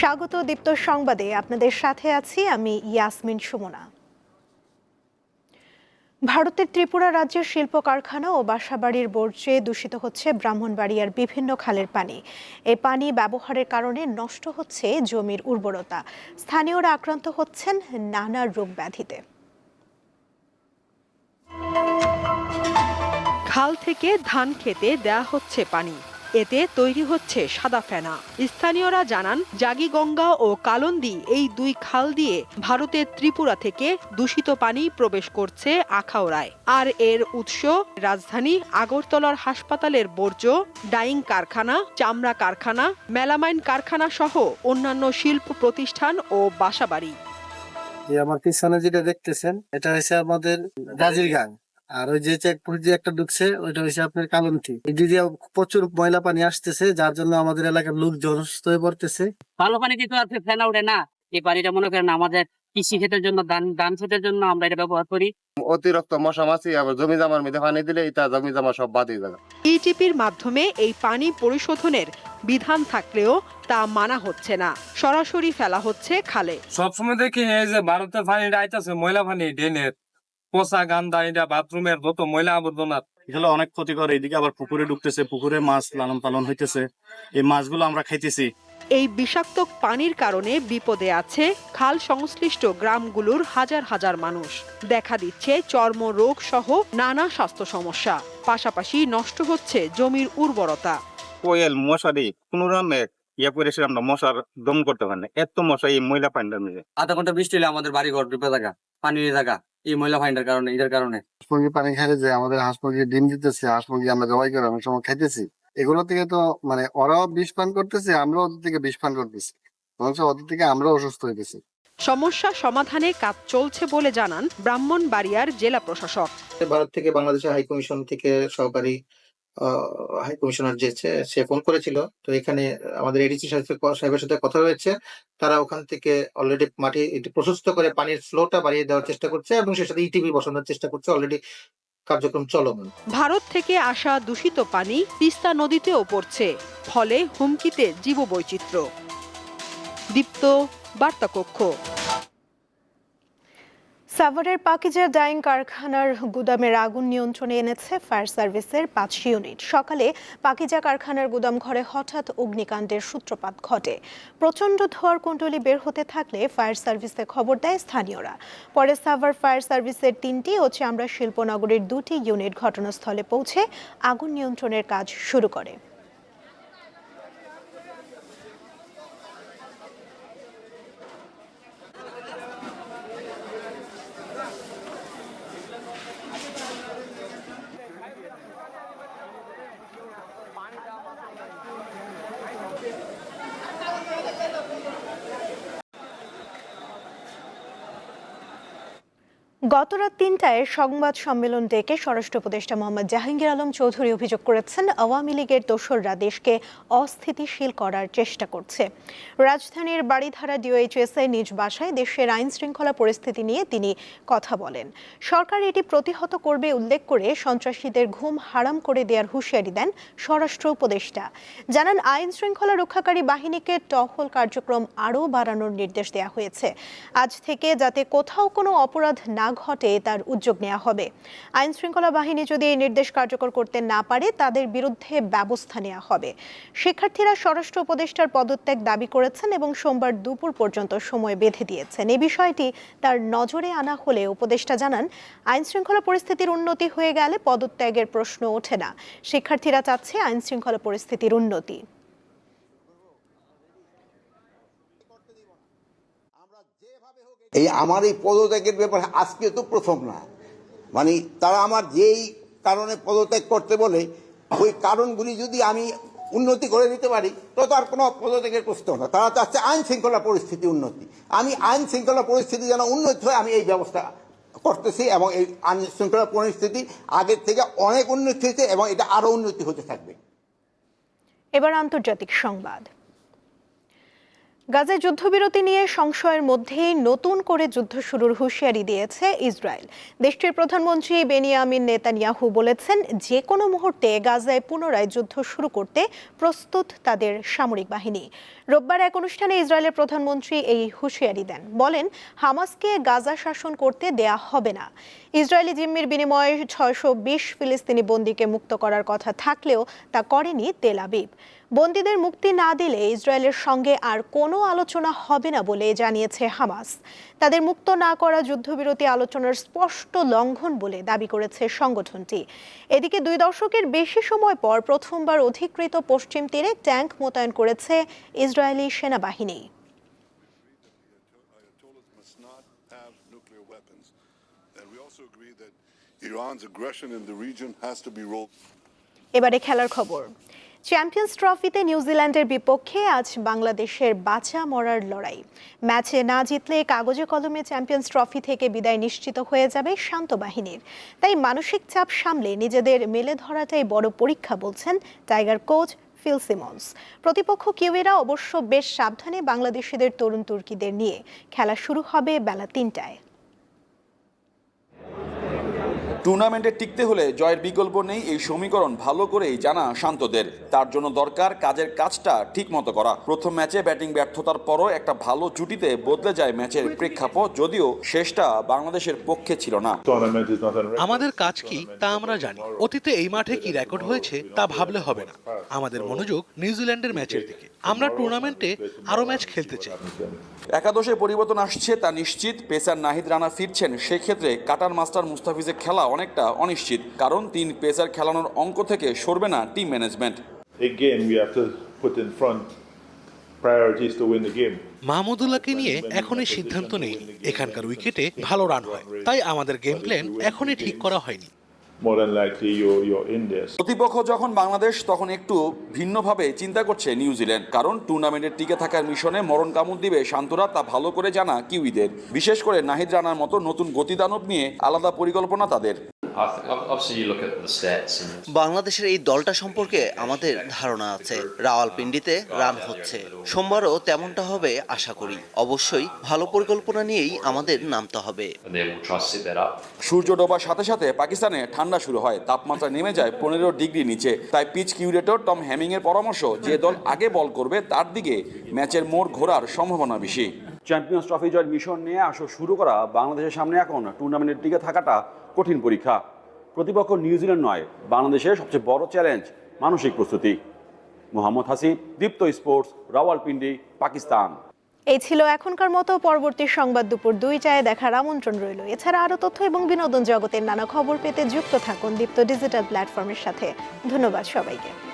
স্বাগত দীপ্ত সংবাদে। আপনাদের সাথে আছি আমি ইয়াসমিন সুমনা। ভারতের ত্রিপুরা রাজ্যের শিল্প কারখানা ও বাসাবাড়ির বর্জ্যে দূষিত হচ্ছে ব্রাহ্মণবাড়িয়ার বিভিন্ন খালের পানি। এই পানি ব্যবহারের কারণে নষ্ট হচ্ছে জমির উর্বরতা। স্থানীয়রা আক্রান্ত হচ্ছেন নানা রোগ ব্যাধিতে। খাল থেকে ধান খেতে দেয়া হচ্ছে পানি। এতে তৈরি হচ্ছে সাদা ফেনা। স্থানীয়রা জানান জাগিগঙ্গা ও কালন্দি এই দুই খাল দিয়ে ভারতের ত্রিপুরা থেকে দূষিত পানি প্রবেশ করছে আখাউড়ায়। আর এর উৎস রাজধানী আগরতলার হাসপাতালের বর্জ্য, ডাইং কারখানা, চামড়া কারখানা, মেলামাইন কারখানা সহ অন্যান্য শিল্প প্রতিষ্ঠান ও বাসাবাড়ি। আমার পিছনে যেটা দেখতেছেন, এটা হচ্ছে আমাদের গাজীর গাং আর ওই যে চেকপোস্ট যে একটা ঢুকছে ওইটা হচ্ছে আপনার কালন্তি। এই দিয়ে প্রচুর ময়লা পানি আসতেছে যার জন্য আমাদের এলাকার লোকজন অসুস্থ হয়ে পড়তেছে। ভালো পানিতে তো আর ফেনা ওঠে না। এই পানিটা মনে করেন আমাদের কৃষি ক্ষেতের জন্য ধান ধান ক্ষেতের জন্য আমরা এটা ব্যবহার করি। অতিরিক্ত মশা মাছি আবার জমি জামার মধ্যে পানি দিলে এটা জমি জামা সব বাদ হয়ে যাবে। ইটিপির মাধ্যমে এই পানি পরিশোধনের বিধান থাকলেও তা মানা হচ্ছে না। সরাসরি ফেলা হচ্ছে খালে। সবসময় দেখি এই যে ভারতের পানিটা আইতাছে ময়লা পানি ড্রেনের। পচা গান্দা এটা বাথরুমের যত ময়লা আবর্জনা। এগুলো অনেক ক্ষতিকর এদিকে আবার পুকুরে ঢুকতেছে পুকুরে মাছ লালন পালন হইতেছে। এই মাছগুলো আমরা খাইতেছি। এই বিষাক্ত পানির কারণে বিপদে আছে খাল সংশ্লিষ্ট গ্রামগুলোর হাজার হাজার মানুষ। দেখা দিচ্ছে চর্মরোগ সহ নানা স্বাস্থ্য সমস্যা। পাশাপাশি নষ্ট হচ্ছে জমির উর্বরতা। কোয়েল মশারি কোন রকমের ইয়ে করে সে আমরা মশার দম করতে পারি না। এত মশা এই ময়লা পানিটার মধ্যে আধা ঘণ্টা বৃষ্টি হলে আমাদের বাড়ি ঘর ডুবে থাকা পানির থাকা এই ময়লা ফাইন্ডার কারণে এটার কারণে। হাঁস মুরগি পানি খাইলে যে আমাদের হাঁস মুরগি ডিম দিতেছে হাঁস মুরগি আমরা জবাই করে অনেক সময় খাইতেছি। এগুলো থেকে তো মানে ওরাও বিষ পান করতেছে আমরাও ওদের থেকে বিষ পান করতেছি। অথচ ওদের থেকে আমরাও অসুস্থ হইতেছি। সমস্যা সমাধানে কাজ চলছে বলে জানান ব্রাহ্মণবাড়িয়ার জেলা প্রশাসক। ভারত থেকে বাংলাদেশের হাই কমিশন থেকে সহকারী হাই কমিশনার যে সে ফোন করেছিল। তো এখানে আমাদের এডিসি সাহেবের সাথে কথা হয়েছে। তারা ওখান থেকে অলরেডি মাটি প্রশস্ত করে পানির ফ্লোটা বাড়িয়ে দেওয়ার চেষ্টা করছে এবং সে সাথে ইটিভি বসানোর চেষ্টা করছে। অলরেডি কার্যক্রম চলমান। ভারত থেকে আসা দূষিত পানি তিস্তা নদীতেও পড়ছে। ফলে হুমকিতে জীববৈচিত্র্য। দীপ্ত, বার্তাকক্ষ। সাভারের পাকিজার ডাইং কারখানার গুদামের আগুন নিয়ন্ত্রণে এনেছে ফায়ার সার্ভিসের পাঁচ ইউনিট। সকালে পাকিজা কারখানার গুদাম ঘরে হঠাৎ অগ্নিকাণ্ডের সূত্রপাত ঘটে। প্রচণ্ড ধোয়ার কুণ্ডলি বের হতে থাকলে ফায়ার সার্ভিসে খবর দেয় স্থানীয়রা। পরে সাভার ফায়ার সার্ভিসের তিনটি ও চামড়া শিল্পনগরের দুটি ইউনিট ঘটনাস্থলে পৌঁছে আগুন নিয়ন্ত্রণের কাজ শুরু করে। গতরাত তিনটায় সংবাদ সম্মেলন ডেকে স্বরাষ্ট্র উপদেষ্টা মোহাম্মদ জাহাঙ্গীর আলম চৌধুরী অভিযোগ করেছেন, আওয়ামী লীগের দোসররা দেশকে অস্থিতিশীল করার চেষ্টা করছে। রাজধানীর বাড়িধারা ডিওএইচএসআই নিজ বাসায় দেশের আইন শৃঙ্খলা পরিস্থিতি নিয়ে তিনি কথা বলেন। সরকার এটি প্রতিহত করবে উল্লেখ করে সন্ত্রাসীদের ঘুম হারাম করে দেওয়ার হুঁশিয়ারি দেন স্বরাষ্ট্র উপদেষ্টা। জানান, আইন শৃঙ্খলা রক্ষাকারী বাহিনীকে টহল কার্যক্রম আরও বাড়ানোর নির্দেশ দেওয়া হয়েছে। আজ থেকে যাতে কোথাও কোনো অপরাধ না ঘটে, তার উদ্যোগ নেওয়া হবে। আইন শৃঙ্খলা বাহিনী যদি এই নির্দেশ কার্যকর করতে না পারে, তাদের বিরুদ্ধে ব্যবস্থা নেওয়া হবে। শিক্ষার্থীরা স্বরাষ্ট্র উপদেষ্টার পদত্যাগ দাবি করেছেন এবং সোমবার দুপুর পর্যন্ত সময় বেঁধে দিয়েছেন। এই বিষয়টি তার নজরে আনা হলে উপদেষ্টা জানান, আইন শৃঙ্খলা পরিস্থিতির উন্নতি হয়ে গেলে পদত্যাগের প্রশ্ন ওঠে না। শিক্ষার্থীরা চাচ্ছে আইন শৃঙ্খলা পরিস্থিতির উন্নতি। এই আমার এই পদত্যাগের ব্যাপারে আজকে তো প্রথম না। মানে তারা আমার যেই কারণে পদত্যাগ করতে বলে, ওই কারণগুলি যদি আমি উন্নতি করে দিতে পারি, তো তার কোনো পদত্যাগের প্রশ্ন না। তারা চাচ্ছে আইন শৃঙ্খলা পরিস্থিতি উন্নতি। আমি আইন শৃঙ্খলা পরিস্থিতি যেন উন্নতি হয়, আমি এই ব্যবস্থা করতেছি এবং এই আইন শৃঙ্খলা পরিস্থিতি আগের থেকে অনেক উন্নতি হয়েছে এবং এটা আরও উন্নতি হতে থাকবে। এবার আন্তর্জাতিক সংবাদ। গাজায় যুদ্ধবিরতি নিয়ে সংশয়ের মধ্যেই নতুন করে যুদ্ধ শুরুর হুঁশিয়ারি দিয়েছে ইসরায়েল। দেশটির প্রধানমন্ত্রী বেনিয়ামিন নেতানিয়াহু বলেছেন যে কোনো মুহূর্তে গাজায় পুনরায় যুদ্ধ শুরু করতে প্রস্তুত তাদের সামরিক বাহিনী। রোববার এক অনুষ্ঠানে ইসরায়েলের প্রধানমন্ত্রী এই হুঁশিয়ারি দেন। বলেন, হামাসকে গাজা শাসন করতে দেয়া হবে না। ইসরায়েলি জিম্মির বিনিময়ে ছয়শো বিশ ফিলিস্তিনি বন্দীকে মুক্ত করার কথা থাকলেও তা করেনি তেল আবিব। বন্দীদের মুক্তি না দিলে ইসরায়েলের সঙ্গে আর কোনো আলোচনা হবে না বলে জানিয়েছে হামাস। তাদের মুক্ত না করা যুদ্ধবিরতি আলোচনার স্পষ্ট লঙ্ঘন বলে দাবি করেছে সংগঠনটি। এদিকে দুই দশকের বেশি সময় পর প্রথমবার অধিকৃত পশ্চিম তীরে ট্যাঙ্ক মোতায়েন করেছে ইসরায়েলি সেনাবাহিনী. এবারে খেলার খবর। চ্যাম্পিয়ন্স ট্রফিতে নিউজিল্যান্ডের বিপক্ষে আজ বাংলাদেশের বাঁচা মরার লড়াই। ম্যাচে না জিতলে কাগজে কলমে চ্যাম্পিয়ন্স ট্রফি থেকে বিদায় নিশ্চিত হয়ে যাবে শান্ত বাহিনীর। তাই মানসিক চাপ সামলে নিজেদের মেলে ধরাটাই বড় পরীক্ষা বলছেন টাইগার কোচ ফিল সিমন্স প্রতিপক্ষ কিউয়েরা অবশ্য বেশ সাবধানে বাংলাদেশিদের তরুণ তুর্কিদের নিয়ে। খেলা শুরু হবে বেলা তিনটায়। টুর্নামেন্টে টিকতে হলে জয়ের বিকল্প নেই এই সমীকরণ ভালো করেই জানা শান্তদের। তার জন্য দরকার কাজের কাজটা ঠিক মতো করা। প্রথম ম্যাচে ব্যাটিং ব্যর্থতার পরও একটা ভালো জুটিতে বদলে যায় ম্যাচের প্রেক্ষাপট যদিও শেষটা বাংলাদেশের পক্ষে ছিল না। আমাদের কাজ কি তা আমরা জানি। অতীতে এই মাঠে কি রেকর্ড হয়েছে তা ভাবলে হবে না। আমাদের মনোযোগ নিউজিল্যান্ডের ম্যাচের দিকে। আমরা টুর্নামেন্টে আরও ম্যাচ খেলতে চাই। একাদশে পরিবর্তন আসছে তা নিশ্চিত। পেসার নাহিদ রানা ফিরছেন। সেক্ষেত্রে কাটার মাস্টার মুস্তাফিজের খেলা অনেকটা অনিশ্চিত কারণ তিন পেসার খেলানোর অঙ্ক থেকে সরবে না টিম ম্যানেজমেন্ট. মাহমুদুল্লাহকে নিয়ে এখনই সিদ্ধান্ত নেই। এখানকার উইকেটে ভালো রান হয়। তাই আমাদের গেম প্ল্যান এখনই ঠিক করা হয়নি। More than likely, you're, you're in this. প্রতিপক্ষ যখন বাংলাদেশ তখন একটু ভিন্নভাবে চিন্তা করছে নিউজিল্যান্ড কারণ টুর্নামেন্টের টিকে থাকার মিশনে মরণ কামড় দিবে শান্তরা তা ভালো করে জানা কিউইদের বিশেষ করে নাহিদ রানার মতো নতুন গতিদানব নিয়ে আলাদা পরিকল্পনা তাদের বাংলাদেশের এই দলটা সম্পর্কে আমাদের ধারণা আছে। রাওয়ালপিন্ডিতে রান হচ্ছে। সোমবারও তেমনটা হবে আশা করি। অবশ্যই ভালো পরিকল্পনা নিয়েই আমাদের নামতে হবে। সূর্য ডোবার সাথে সাথে পাকিস্তানে ঠান্ডা শুরু হয়। তাপমাত্রা নেমে যায় পনেরো ডিগ্রি নিচে। তাই পিচ কিউরেটর টম হ্যামিং এর পরামর্শ যে দল আগে বল করবে তার দিকে ম্যাচের মোড় ঘোরার সম্ভাবনা বেশি। চ্যাম্পিয়ন্স ট্রফি জয়ের মিশন নিয়ে আসর শুরু করা বাংলাদেশের সামনে এখন। টুর্নামেন্টের দিকে থাকাটা কঠিন পরীক্ষা। প্রতিপক্ষ নিউজিল্যান্ড নয় বাংলাদেশের সবচেয়ে বড় চ্যালেঞ্জ মানসিক প্রস্তুতি। মোহাম্মদ হাসিব দীপ্ত স্পোর্টস, রাওয়ালপিন্ডি, পাকিস্তান। এই ছিল এখনকার মতো পরবর্তী সংবাদ দুপুর দুই দুইটায়। দেখার আমন্ত্রণ রইল। এছাড়া আরও তথ্য এবং বিনোদন জগতের নানা খবর পেতে যুক্ত থাকুন দীপ্ত ডিজিটাল প্ল্যাটফর্মের সাথে। ধন্যবাদ সবাইকে।